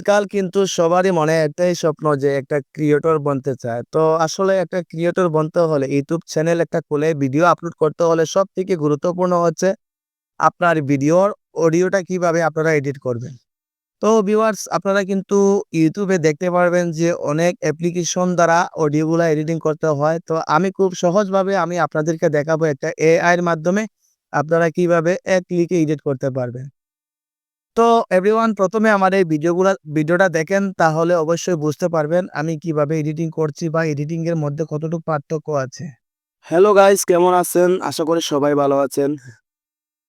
আজকাল কিন্তু সবারই মনে একটাই স্বপ্ন যে একটা ক্রিয়েটর বনতে চায়। তো আসলে একটা ক্রিয়েটর বনতে হলে ইউটিউব চ্যানেল একটা খুলে ভিডিও আপলোড করতে হলে সবথেকে গুরুত্বপূর্ণ হচ্ছে আপনার ভিডিওর অডিওটা কীভাবে আপনারা এডিট করবেন। তো ভিউয়ার্স আপনারা কিন্তু ইউটিউবে দেখতে পারবেন যে অনেক অ্যাপ্লিকেশন দ্বারা অডিওগুলা এডিটিং করতে হয়। তো আমি খুব সহজভাবে আমি আপনাদেরকে দেখাবো একটা এআই এর মাধ্যমে আপনারা কীভাবে এক ক্লিকে এডিট করতে পারবেন। তো এভরিওয়ান প্রথমে আমার এই ভিডিওগুলা ভিডিওটা দেখেন তাহলে অবশ্যই বুঝতে পারবেন আমি কীভাবে এডিটিং করছি বা এডিটিং এর মধ্যে কতটুকু পার্থক্য আছে। হ্যালো গাইস কেমন আছেন? আশা করি সবাই ভালো আছেন।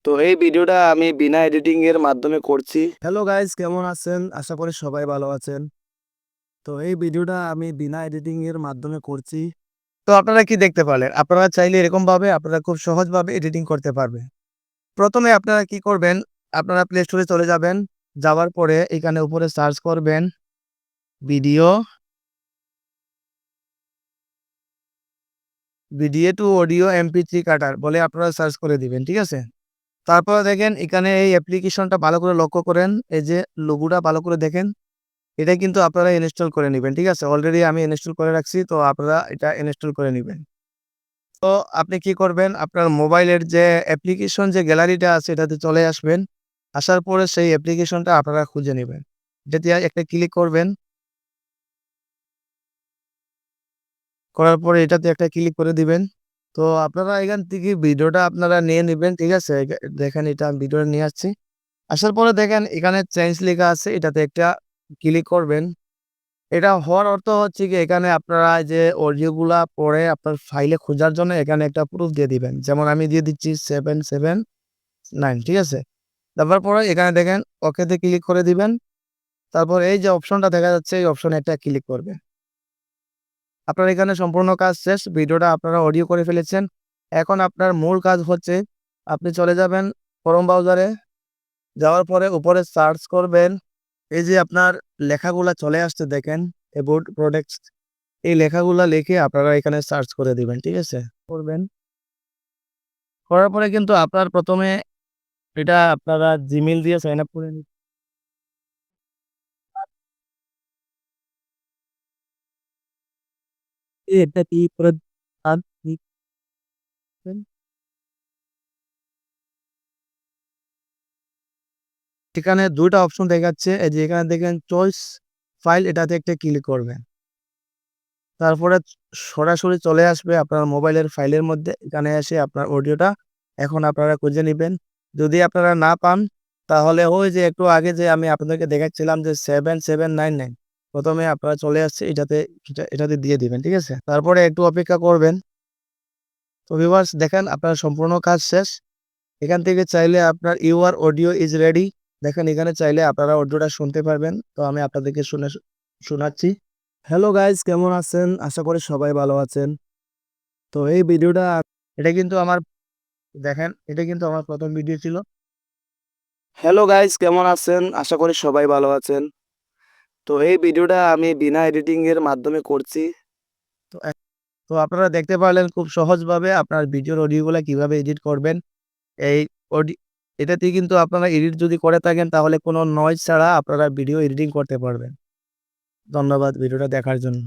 তো এই ভিডিওটা আমি বিনা এডিটিং এর মাধ্যমে করছি। হ্যালো গাইস কেমন আছেন? আশা করি সবাই ভালো আছেন। তো এই ভিডিওটা আমি বিনা এডিটিং এর মাধ্যমে করছি। তো আপনারা কি দেখতে পারলেন? আপনারা চাইলে এরকমভাবে আপনারা খুব সহজভাবে এডিটিং করতে পারবেন। প্রথমে আপনারা কি করবেন? আপনারা প্লে স্টোরে চলে যাবেন। যাওয়ার পরে এখানে উপরে সার্চ করবেন video video to audio MP three cutter বলে আপনারা সার্চ করে দিবেন। ঠিক আছে? তারপরে দেখেন এখানে এই অ্যাপ্লিকেশনটা ভালো করে লক্ষ্য করেন। এই যে লোগোটা ভালো করে দেখেন। এটা কিন্তু আপনারা ইনস্টল করে নিবেন। ঠিক আছে? অলরেডি আমি ইনস্টল করে রাখছি। তো আপনারা এটা ইনস্টল করে নেবেন তো আপনি কি করবেন? আপনার মোবাইলের যে অ্যাপ্লিকেশন যে গ্যালারিটা আছে, এটাতে চলে আসবেন। আসার পরে সেই অ্যাপ্লিকেশনটা আপনারা খুঁজে নেবেন এটাতে একটা ক্লিক করবেন। করার পরে এটাতে একটা ক্লিক করে দিবেন। তো আপনারা এখান থেকে ভিডিওটা আপনারা নিয়ে নিবেন। ঠিক আছে? দেখেন এটা আমি ভিডিওটা নিয়ে আসছি। আসার পরে দেখেন এখানে চেঞ্জ লেখা আছে, এটাতে একটা ক্লিক করবেন। এটা হওয়ার অর্থ হচ্ছে কি, এখানে আপনারা যে অডিওগুলা পরে আপনার ফাইলে খোঁজার জন্য এখানে একটা প্রুফ দিয়ে দিবেন। যেমন আমি দিয়ে দিচ্ছি 779 ঠিক আছে? দেওয়ার পরে এখানে দেখেন ওকেতে ক্লিক করে দিবেন। তারপর এই যে অপশনটা দেখা যাচ্ছে, এই অপশনে একটা ক্লিক করবে আপনার এখানে সম্পূর্ণ কাজ শেষ। ভিডিওটা আপনারা অডিও করে ফেলেছেন। এখন আপনার মূল কাজ হচ্ছে, আপনি চলে যাবেন ক্রোম ব্রাউজারে। যাওয়ার পরে উপরে সার্চ করবেন। এই যে আপনার লেখাগুলা চলে আসছে দেখেন অ্যাবাউট প্রোডাক্টস এই লেখাগুলা লিখে আপনারা এখানে সার্চ করে দিবেন। ঠিক আছে? করবেন। করার পরে কিন্তু আপনার প্রথমে এটা আপনারা জিমেল দিয়ে সাইন আপ করে নি এটা কি করে এখানে দুইটা অপশন দেখাচ্ছে। এই যে এখানে দেখেন চয়েস ফাইল এটাতে একটা ক্লিক করবেন। তারপরে সরাসরি চলে আসবে আপনার মোবাইলের ফাইলের মধ্যে। এখানে এসে আপনার অডিওটা এখন আপনারা খুঁজে নিবেন। যদি আপনারা না পান, তাহলে ওই যে একটু আগে যে আমি আপনাদেরকে দেখাচ্ছিলাম যে 7799 প্রথমে আপনারা চলে আসছে, এটাতে, এটা, এটাতে দিয়ে দিবেন। ঠিক আছে? তারপরে একটু অপেক্ষা করবেন। তো ভিউয়ার্স দেখেন আপনার সম্পূর্ণ কাজ শেষ। এখান থেকে চাইলে আপনার ইউর অডিও ইজ রেডি দেখেন, এখানে চাইলে আপনারা অডিওটা শুনতে পারবেন। তো আমি আপনাদেরকে শুনে, শোনাচ্ছি। হ্যালো গাইস কেমন আছেন? আশা করি সবাই ভালো আছেন। তো এই ভিডিওটা এটা কিন্তু আমার দেখেন এটা কিন্তু আমার প্রথম ভিডিও ছিল। হ্যালো গাইস কেমন আছেন? আশা করি সবাই ভালো আছেন। তো এই ভিডিওটা আমি বিনা এডিটিং এর মাধ্যমে করছি। তো তো আপনারা দেখতে পারলেন খুব সহজভাবে আপনার ভিডিওর অডিওগুলা কীভাবে এডিট করবেন। এই অডি এটাতে কিন্তু আপনারা এডিট যদি করে থাকেন তাহলে কোনো নয়েজ ছাড়া আপনারা ভিডিও এডিটিং করতে পারবেন। ধন্যবাদ ভিডিওটা দেখার জন্য।